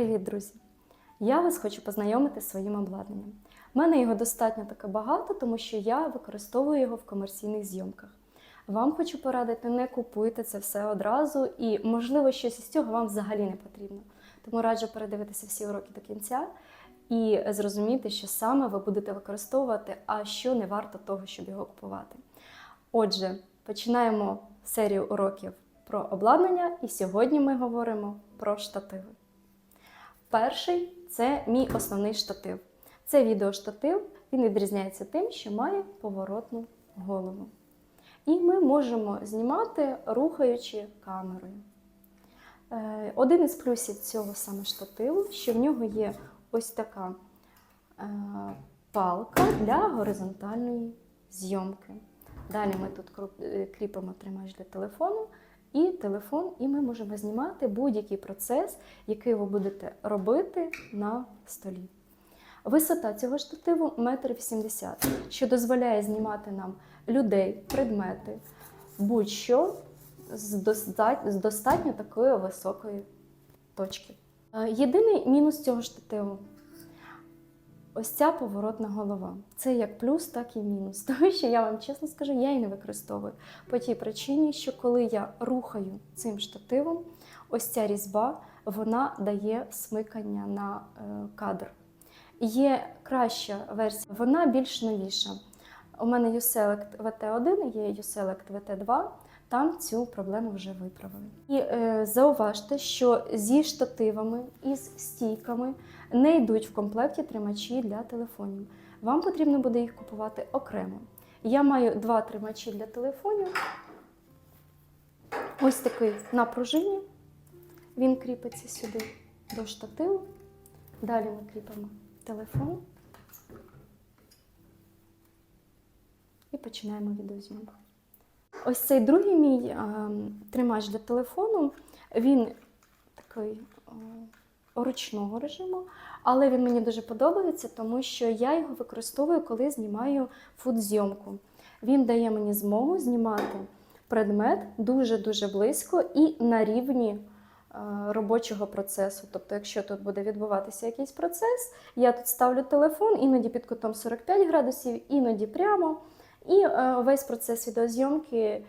Привіт, друзі! Я вас хочу познайомити з своїм обладнанням. У мене його достатньо таки багато, тому що я використовую його в комерційних зйомках. Вам хочу порадити, не купуйте це все одразу, і, можливо, щось із цього вам взагалі не потрібно. Тому раджу передивитися всі уроки до кінця і зрозуміти, що саме ви будете використовувати, а що не варто того, щоб його купувати. Отже, починаємо серію уроків про обладнання, і сьогодні ми говоримо про штативи. Перший це мій основний штатив. Це відеоштатив. Він відрізняється тим, що має поворотну голову. І ми можемо знімати, рухаючи камерою. Е, Один із плюсів цього саме штативу, що в нього є ось така е, палка для горизонтальної зйомки. Далі ми тут е, кріпимо тримач для телефону і телефон, і ми можемо знімати будь-який процес, який ви будете робити на столі. Висота цього штативу 1,80 м, що дозволяє знімати нам людей, предмети, будь-що з достатньо такої високої точки. Е, Єдиний мінус цього штативу ось ця поворотна голова. Це як плюс, так і мінус. Тому що я вам чесно скажу, я її не використовую. По тій причині, що коли я рухаю цим штативом, ось ця різьба вона дає смикання на е, кадр. Є краща версія, вона більш новіша. У мене U-Select VT1, є U-Select VT2, там цю проблему вже виправили. І е, зауважте, що зі штативами і з стійками не йдуть в комплекті тримачі для телефонів. Вам потрібно буде їх купувати окремо. Я маю два тримачі для телефонів. Ось такий на пружині. Він кріпиться сюди до штативу. Далі ми кріпимо телефон і починаємо відеозйомку. Ось цей другий мій а, тримач для телефону, він такий ручного режиму, але він мені дуже подобається, тому що я його використовую, коли знімаю фудзйомку. Він дає мені змогу знімати предмет дуже-дуже близько і на рівні е, робочого процесу. Тобто, якщо тут буде відбуватися якийсь процес, я тут ставлю телефон, іноді під кутом 45 градусів, іноді прямо. І е, весь процес відеозйомки е,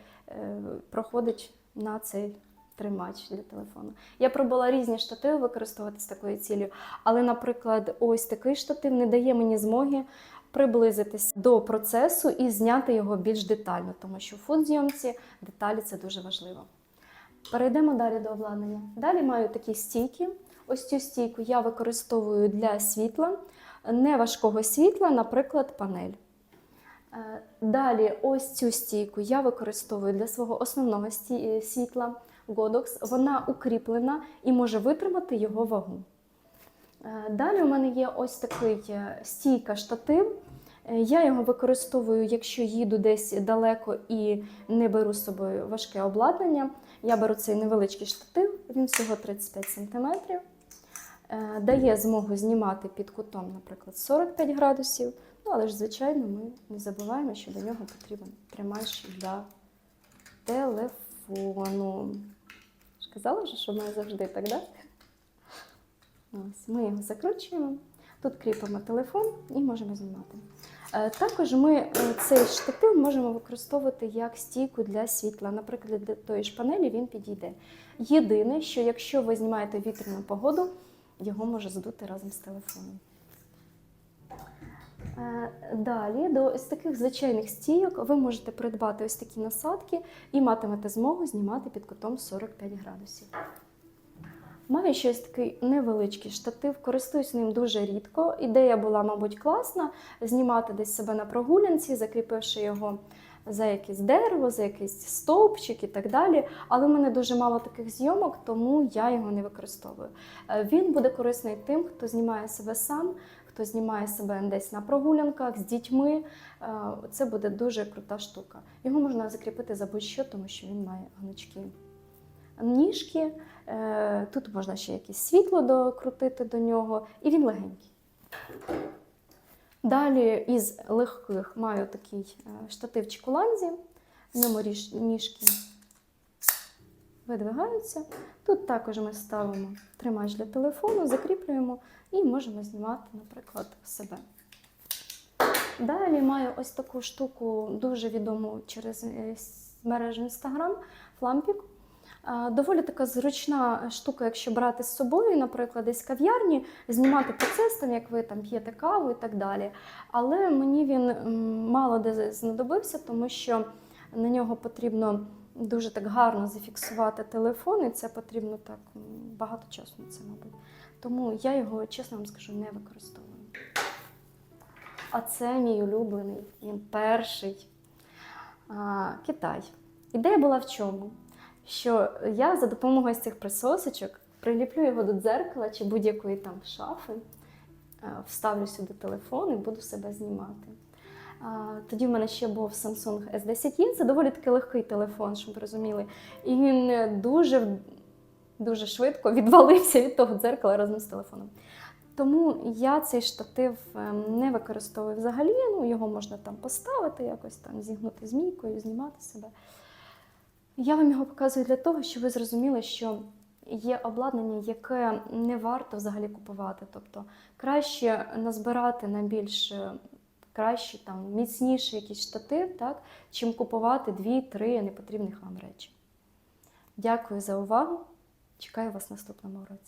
проходить на цей тримач для телефону. Я пробувала різні штативи використовувати з такою цілею, але, наприклад, ось такий штатив не дає мені змоги приблизитись до процесу і зняти його більш детально, тому що в фудзйомці деталі це дуже важливо. Перейдемо далі до обладнання. Далі маю такі стійки. Ось цю стійку я використовую для світла, не важкого світла, наприклад, панель. Е, Далі, ось цю стійку я використовую для свого основного е, світла Godox. Вона укріплена і може витримати його вагу. Е, Далі у мене є ось такий стійка штатив. Я його використовую, якщо їду десь далеко і не беру з собою важке обладнання. Я беру цей невеличкий штатив, він всього 35 см. Дає змогу знімати під кутом, наприклад, 45 градусів. Ну, але ж, звичайно, ми не забуваємо, що до нього потрібен тримач для телефону. Казала вже, що має завжди так, да? Ось, ми його закручуємо. Тут кріпимо телефон і можемо знімати. Е, Також ми е, цей штатив можемо використовувати як стійку для світла. Наприклад, для тої ж панелі він підійде. Єдине, що якщо ви знімаєте вітряну погоду, його може здути разом з телефоном. Е, Далі до ось таких звичайних стійок ви можете придбати ось такі насадки і матимете змогу знімати під кутом 45 градусів. Маю ще ось такий невеличкий штатив, користуюсь ним дуже рідко. Ідея була, мабуть, класна знімати десь себе на прогулянці, закріпивши його за якесь дерево, за якийсь стовпчик і так далі. Але в мене дуже мало таких зйомок, тому я його не використовую. Е, Він буде корисний тим, хто знімає себе сам, хто знімає себе десь на прогулянках з дітьми. Е, Це буде дуже крута штука. Його можна закріпити за будь-що, тому що він має гнучки ніжки. Е, Тут можна ще якесь світло докрутити до нього, і він легенький. Далі із легких маю такий е, штативчик у ланзі, в ньому ніжки видвигаються. Тут також ми ставимо тримач для телефону, закріплюємо і можемо знімати, наприклад, себе. Далі маю ось таку штуку, дуже відому через е, мережу Instagram, флампік. Доволі така зручна штука, якщо брати з собою, наприклад, десь кав'ярні, знімати процес, там, як ви там п'єте каву і так далі. Але мені він мало де знадобився, тому що на нього потрібно дуже так гарно зафіксувати телефон, і це потрібно так багато часу на це, мабуть. Тому я його, чесно вам скажу, не використовую. А це мій улюблений, він перший а, Китай. Ідея була в чому? Що я за допомогою цих присосочок приліплю його до дзеркала чи будь-якої там шафи, вставлю сюди телефон і буду себе знімати. Тоді в мене ще був Samsung S10e, це доволі таки легкий телефон, щоб ви розуміли. І він е, дуже, дуже швидко відвалився від того дзеркала разом з телефоном. Тому я цей штатив ем, не використовую взагалі. Ну, його можна там поставити, якось там зігнути змійкою, знімати себе. Я вам його показую для того, щоб ви зрозуміли, що є обладнання, яке не варто взагалі купувати. Тобто краще назбирати на більш е, кращий, там, міцніший якийсь штатив, так, чим купувати дві-три непотрібних вам речі. Дякую за увагу. Чекаю вас в наступному році.